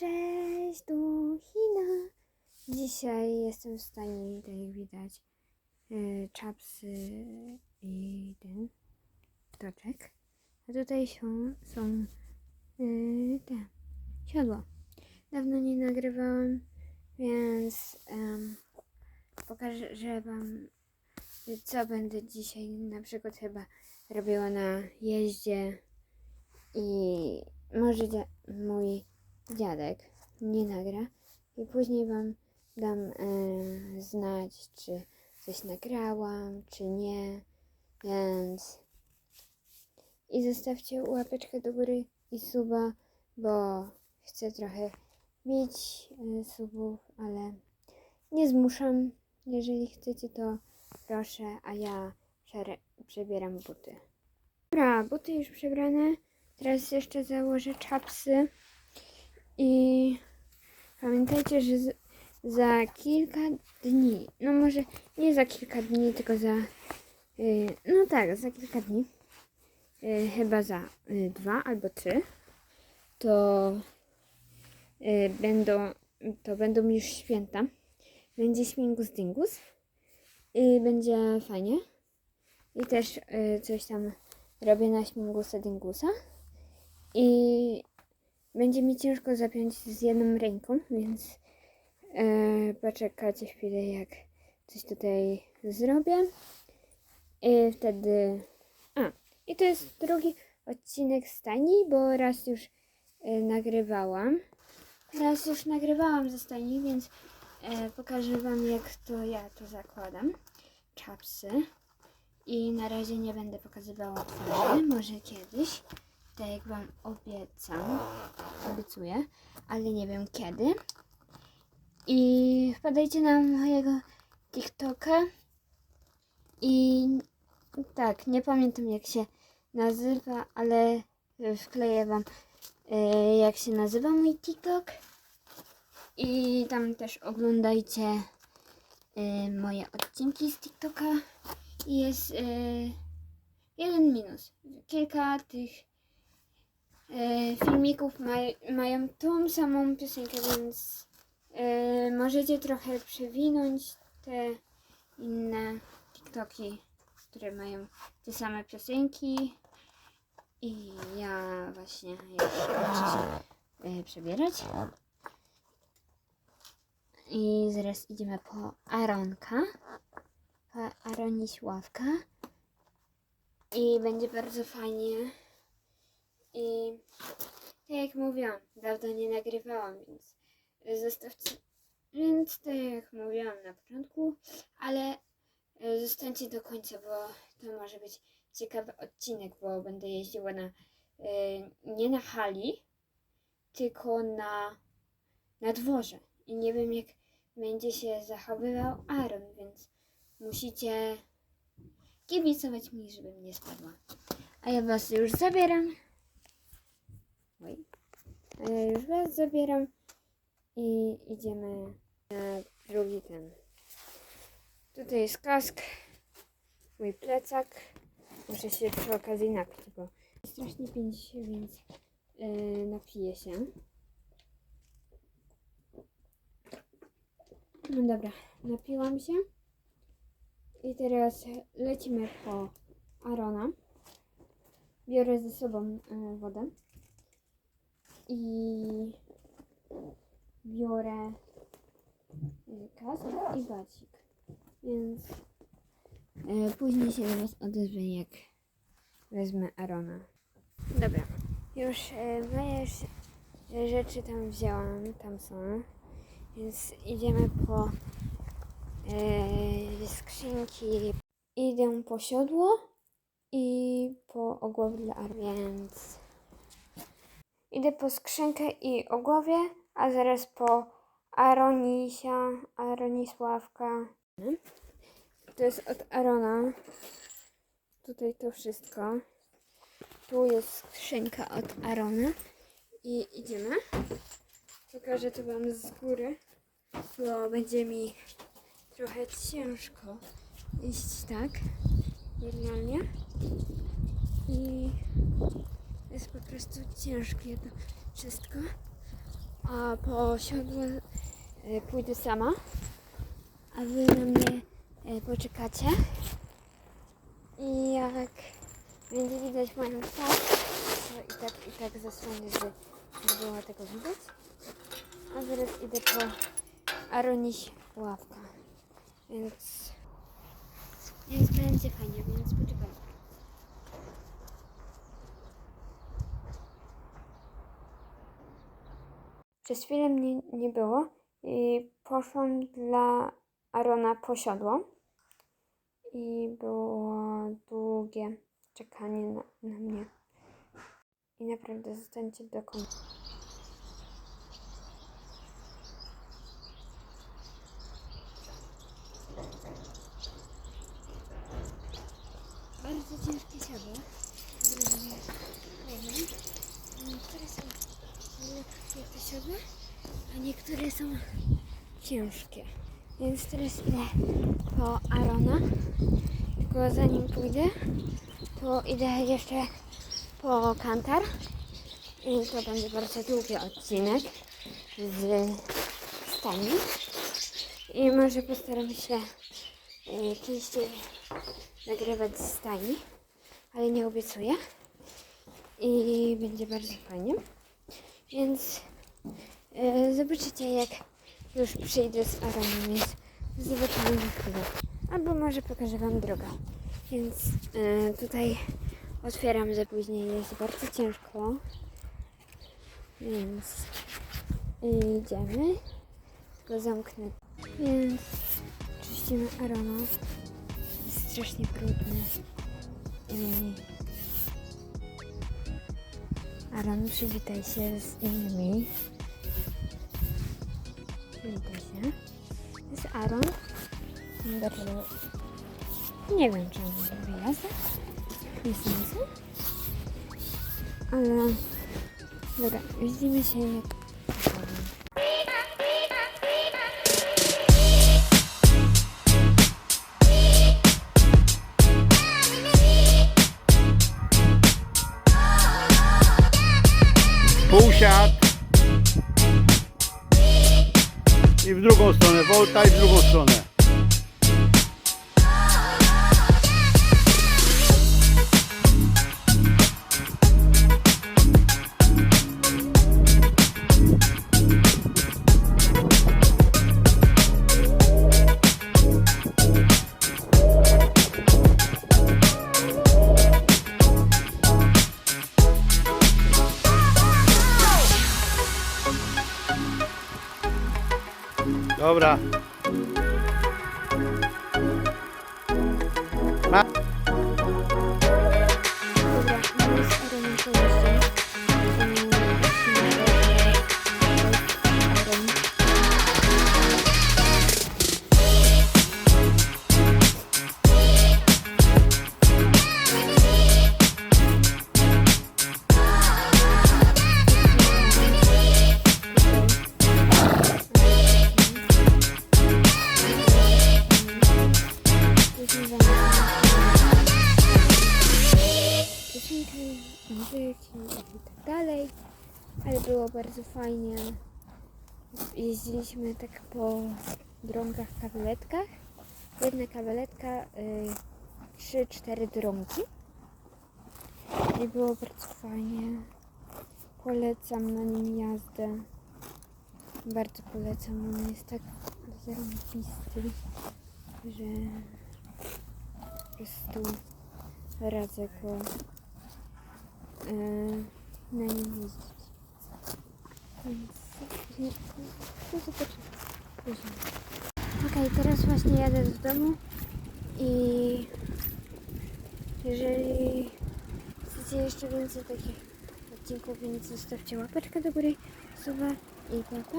Cześć, tu Hina. Dzisiaj jestem w stanie, tak jak widać, yy, czapsy i ten toczek. A tutaj są, są yy, te siodła. Dawno nie nagrywałam, więc pokażę wam, co będę dzisiaj na przykład chyba robiła na jeździe i może mój dziadek nie nagra i później wam dam e, znać, czy coś nagrałam, czy nie, więc i zostawcie łapeczkę do góry i suba, bo chcę trochę mieć e, subów, ale nie zmuszam. Jeżeli chcecie, to proszę, a ja przebieram buty. Dobra, buty już przebrane. Teraz jeszcze założę czapsy. I pamiętajcie, że z, za kilka dni, no może nie za kilka dni, tylko za, y, no tak, za kilka dni, y, chyba za y, dwa albo trzy, to y, będą, to będą już święta. Będzie śmigus dingus i będzie fajnie. I też y, coś tam robię na śmigusa dingusa. I będzie mi ciężko zapiąć z jedną ręką, więc e, poczekajcie chwilę, jak coś tutaj zrobię. I wtedy. A, i to jest drugi odcinek stajni, bo raz już e, nagrywałam. Raz już nagrywałam ze stajni, więc e, pokażę Wam, jak to ja to zakładam. Czapsy. I na razie nie będę pokazywała twarzy, może kiedyś tak jak Wam obiecam, obiecuję, ale nie wiem kiedy. I wpadajcie na mojego TikToka. I tak, nie pamiętam jak się nazywa, ale wkleję Wam e, jak się nazywa mój TikTok. I tam też oglądajcie e, moje odcinki z TikToka. I jest e, jeden minus. Kilka tych filmików maj, mają tą samą piosenkę, więc e, możecie trochę przewinąć te inne TikToki, które mają te same piosenki. I ja właśnie już się e, przebierać. I zaraz idziemy po Aronka. Po Aronisławka. I będzie bardzo fajnie. I tak jak mówiłam, dawno nie nagrywałam, więc zostawcie. Więc tak jak mówiłam na początku, ale e, zostańcie do końca, bo to może być ciekawy odcinek, bo będę jeździła na e, nie na hali, tylko na, na dworze. I nie wiem jak będzie się zachowywał Aaron, więc musicie kibicować mi, żebym nie spadła. A ja was już zabieram. Oj. A ja już was zabieram i idziemy na drugi ten. Tutaj jest kask, mój plecak. Muszę się przy okazji napić, bo strasznie pięć się, więc yy, napiję się. No dobra, napiłam się. I teraz lecimy po Arona. Biorę ze sobą e, wodę. I biorę e, kask i bacik. Więc e, później się do Was odezwę, jak wezmę Arona. Dobra, już e, moje rzeczy tam wzięłam, tam są. Więc idziemy po e, skrzynki. Idę po siodło i po ogłowie dla Ar, więc idę po skrzynkę i ogłowie, a zaraz po Aronisia, Aronisławka. To jest od Arona. Tutaj to wszystko. Tu jest skrzynka od Arona. I idziemy. Pokażę to Wam z góry, bo będzie mi trochę ciężko iść tak normalnie. I jest po prostu ciężkie to wszystko. a po siodle e, pójdę sama, a wy na mnie e, poczekacie. I jak będzie widać moją twarz, to i tak, i tak zasłonię, że nie było tego widać. A teraz idę po Aroniś ławka. Więc, więc będzie fajnie, więc poczekajcie. Przez chwilę mnie nie było i poszłam dla Arona po siodło. I było długie czekanie na, na mnie. I naprawdę zostańcie do końca. Bardzo ciężkie. Zrozumiałe. Niektóre są lekkie te a niektóre są ciężkie. Więc teraz idę po Arona. Tylko zanim pójdę, to idę jeszcze po Kantar. I to będzie bardzo długi odcinek z stani. I może postaram się e, częściej nagrywać z stajni, ale nie obiecuję. I będzie bardzo fajnie. Więc zobaczycie jak już przyjdę z Aronem, więc zobaczymy za chwilę. Albo może pokażę Wam drogę. Więc e, tutaj otwieram, że później jest bardzo ciężko. Więc idziemy. Tylko zamknę. Więc czyścimy Arona. Jest strasznie brudny. I Aaron, przywitaj się z innymi. Przywitaj się. To jest Aaron. Bardzo... Nie wiem, czy on lubi jazdę. Nie sądzę. Ale... Dobra, widzimy się jak... Półsiad. I w drugą stronę, Volta i w drugą stronę. Dobra. Ma dalej, ale było bardzo fajnie. Jeździliśmy tak po drogach, kawaletkach. Jedna kawaletka, y, trzy, cztery drągi. I było bardzo fajnie. Polecam na nim jazdę. Bardzo polecam. On jest tak zarąbisty, że po prostu radzę go e, na nim jeździć. Więc nie- to zobaczymy później. Okej, teraz właśnie jadę do domu i jeżeli chcecie jeszcze więcej takich odcinków, więc zostawcie łapeczkę do góry, suba i pa pa!